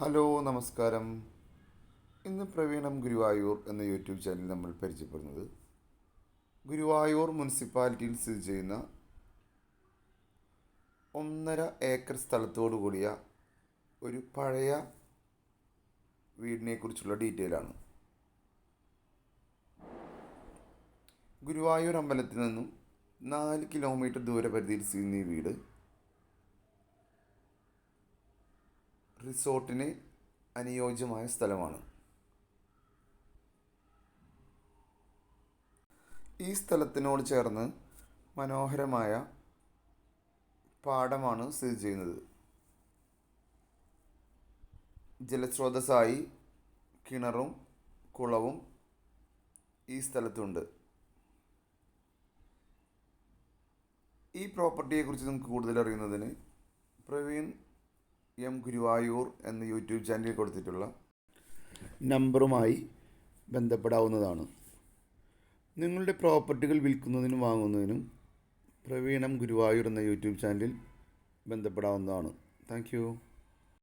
Hello നമസ്കാരം. ഇന്ന് പ്രവീണം ഗുരുവായൂർ എന്ന യൂട്യൂബ് ചാനൽ നമ്മൾ പരിചയപ്പെടുന്നത്. ഗുരുവായൂർ മുനിസിപ്പാലിറ്റിയിൽ സ്ഥിതി ചെയ്യുന്ന ഒന്നര ഏക്കർ സ്ഥലത്തോടു കൂടിയ ഒരു പഴയ വീടിനെക്കുറിച്ചുള്ള ഡീറ്റെയിൽ ആണ്. ഗുരുവായൂർ അമ്പലത്തിൽ നിന്നും നാല് കിലോമീറ്റർ ദൂരപരിധിയിൽ സ്ഥിതി ചെയ്യുന്ന ഈ വീട് റിസോർട്ടിന് അനുയോജ്യമായ സ്ഥലമാണ്. ഈ സ്ഥലത്തിനോട് ചേർന്ന് മനോഹരമായ പാടമാണ് സ്ഥിതി ചെയ്യുന്നത്. ജലസ്രോതസ്സായി കിണറും കുളവും ഈ സ്ഥലത്തുണ്ട്. ഈ പ്രോപ്പർട്ടിയെക്കുറിച്ച് നിങ്ങൾക്ക് കൂടുതൽ അറിയുന്നതിന് പ്രവീൺ എം ഗുരുവായൂർ എന്ന യൂട്യൂബ് ചാനലിൽ കൊടുത്തിട്ടുള്ള നമ്പറുമായി ബന്ധപ്പെടാവുന്നതാണ്. നിങ്ങളുടെ പ്രോപ്പർട്ടികൾ വിൽക്കുന്നതിനും വാങ്ങുന്നതിനും പ്രവീണം ഗുരുവായൂർ എന്ന യൂട്യൂബ് ചാനലിൽ ബന്ധപ്പെടാവുന്നതാണ്. താങ്ക്